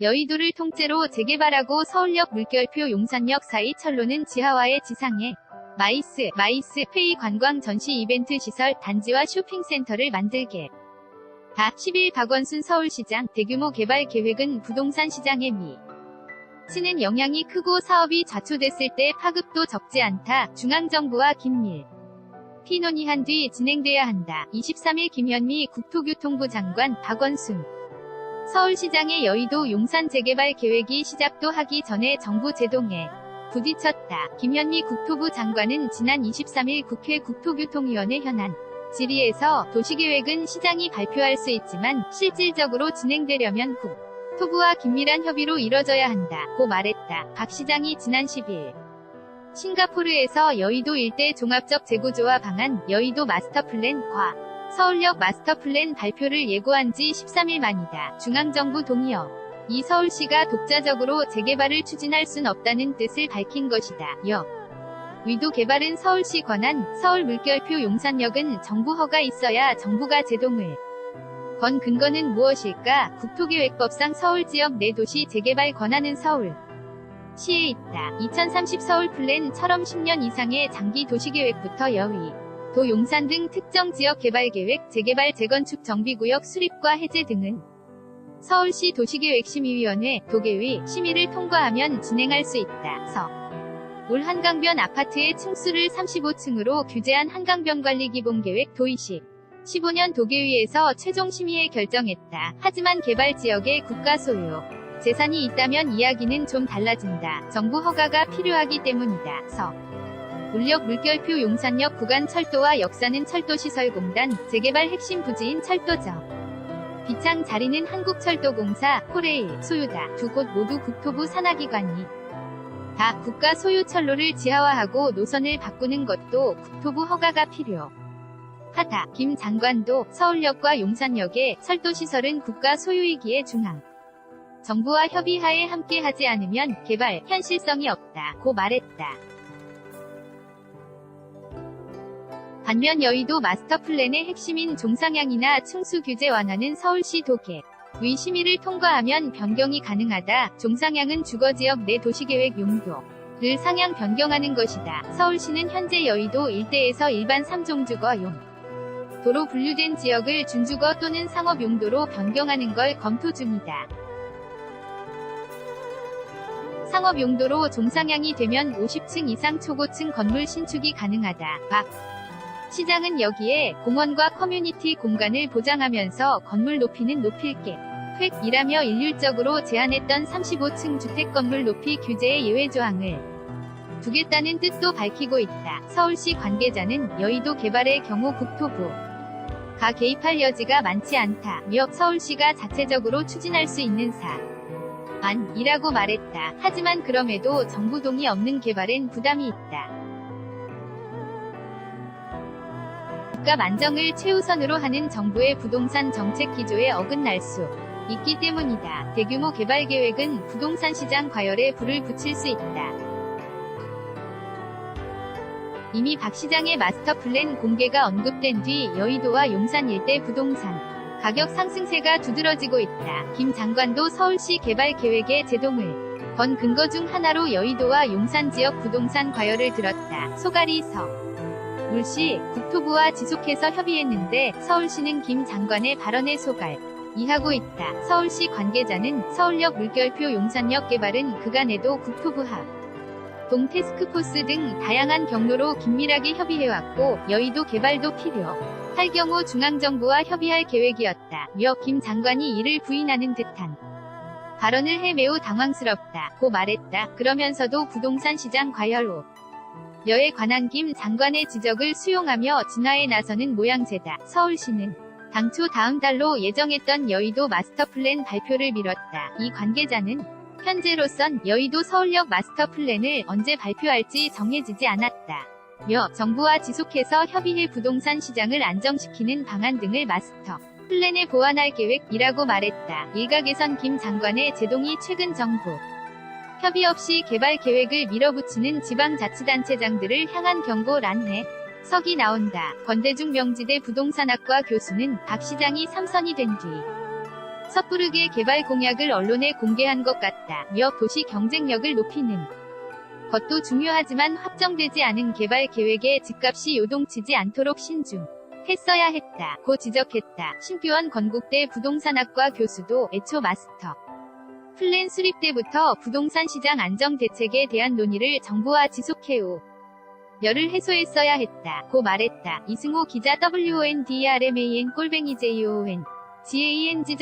여의도를 통째로 재개발하고 서울역 물결표 용산역 사이 철로는 지하화의 지상에 마이스, 마이스, 페이 관광 전시 이벤트 시설, 단지와 쇼핑센터를 만들게. 다 10일 박원순 서울시장 대규모 개발 계획은 부동산 시장에 미. 치는 영향이 크고 사업이 좌초됐을 때 파급도 적지 않다. 중앙정부와 긴밀. 피 논의한 뒤 진행돼야 한다. 23일 김현미 국토교통부 장관 박원순. 서울시장의 여의도 용산 재개발 계획이 시작도 하기 전에 정부 제동에 부딪혔다. 김현미 국토부 장관은 지난 23일 국회 국토교통위원회 현안 질의에서 도시계획은 시장이 발표할 수 있지만 실질적으로 진행되려면 국토부와 긴밀한 협의로 이뤄져야 한다고 말했다. 박 시장이 지난 10일 싱가포르에서 여의도 일대 종합적 재구조화 방안 여의도 마스터플랜과 서울역 마스터플랜 발표를 예고한 지 13일 만이다. 중앙정부 동의어. 이 서울시가 독자적으로 재개발을 추진할 순 없다는 뜻을 밝힌 것이다. 역. 위도 개발은 서울시 권한, 서울 물결표 용산역은 정부 허가 있어야 정부가 제동을 건 근거는 무엇일까? 국토계획법상 서울 지역 내 도시 재개발 권한은 서울 시에 있다. 2030 서울 플랜 처럼 10년 이상의 장기 도시계획부터 여의, 도 용산 등 특정 지역 개발 계획, 재개발 재건축 정비구역 수립과 해제 등은 서울시 도시계획심의위원회, 도계위, 심의를 통과하면 진행할 수 있다. 서. 올 한강변 아파트의 층수를 35층으로 규제한 한강변관리기본계획 도의식. 15년 도계위에서 최종 심의에 결정했다. 하지만 개발 지역의 국가 소유. 재산이 있다면 이야기는 좀 달라진다. 정부 허가가 필요하기 때문이다. 서. 울역 물결표 용산역 구간 철도와 역사는 철도시설공단, 재개발 핵심 부지인 철도죠. 비창 자리는 한국철도공사, 코레일, 소유다. 두 곳 모두 국토부 산하기관이 다 국가 소유 철로를 지하화하고 노선을 바꾸는 것도 국토부 허가가 필요. 하다. 김 장관도 서울역과 용산역의 철도시설은 국가 소유이기에 중앙. 정부와 협의하에 함께 하지 않으면 개발 현실성이 없다. 고 말했다. 반면 여의도 마스터 플랜의 핵심인 종상향이나 층수 규제 완화는 서울시 도계 위 심의를 통과하면 변경이 가능하다. 종상향은 주거지역 내 도시계획 용도를 상향 변경하는 것이다. 서울시는 현재 여의도 일대에서 일반 3종 주거용 도로 분류된 지역을 준주거 또는 상업 용도로 변경하는 걸 검토 중이다. 상업 용도로 종상향이 되면 50층 이상 초고층 건물 신축이 가능하다. 박 시장은 여기에 공원과 커뮤니티 공간을 보장하면서 건물 높이는 높일 계획이라며 일률적으로 제한했던 35층 주택 건물 높이 규제의 예외 조항을 두겠다는 뜻도 밝히고 있다. 서울시 관계자는 여의도 개발의 경우 국토부 가 개입할 여지가 많지 않다며 서울시가 자체적으로 추진할 수 있는 사안이라고 말했다. 하지만 그럼에도 정부 동의 없는 개발엔 부담이 있다. 국가 만정을 최우선으로 하는 정부의 부동산 정책 기조에 어긋날 수 있기 때문이다. 대규모 개발 계획은 부동산 시장 과열에 불을 붙일 수 있다. 이미 박 시장의 마스터 플랜 공개가 언급된 뒤 여의도와 용산 일대 부동산 가격 상승세가 두드러지고 있다. 김 장관도 서울시 개발 계획에 제동을 건 근거 중 하나로 여의도와 용산 지역 부동산 과열을 들었다. 소가리 서. 물시 국토부와 지속해서 협의했는데 서울시는 김 장관의 발언에 소갈 이하고 있다. 서울시 관계자는 서울역 물결표 용산역 개발은 그간에도 국토부하 동 테스크포스 등 다양한 경로로 긴밀하게 협의해왔고 여의도 개발도 필요 할 경우 중앙정부와 협의할 계획이었다. 며 김 장관이 이를 부인하는 듯한 발언을 해 매우 당황스럽다. 고 말했다. 그러면서도 부동산 시장 과열로 여에 관한 김 장관의 지적을 수용하며 진화에 나서는 모양새다. 서울시는 당초 다음 달로 예정했던 여의도 마스터 플랜 발표를 미뤘다. 이 관계자는 현재로선 여의도 서울역 마스터 플랜을 언제 발표할지 정해지지 않았다. 며 정부와 지속해서 협의해 부동산 시장을 안정시키는 방안 등을 마스터 플랜에 보완할 계획이라고 말했다. 일각에선 김 장관의 제동이 최근 정부 협의 없이 개발 계획을 밀어붙이는 지방자치단체장들을 향한 경고란해 석이 나온다. 권대중 명지대 부동산학과 교수는 박 시장이 삼선이 된 뒤 섣부르게 개발 공약을 언론에 공개한 것 같다. 며 도시 경쟁력을 높이는 것도 중요하지만 확정되지 않은 개발 계획에 집값이 요동치지 않도록 신중. 했어야 했다. 고 지적했다. 신규원 건국대 부동산학과 교수도 애초 마스터. 플랜 수립 때부터 부동산 시장 안정 대책에 대한 논의를 정부와 지속해오. 열을 해소했어야 했다. 고 말했다. 이승호 기자 WONDRMAN 꼴뱅이 JON GAN 지점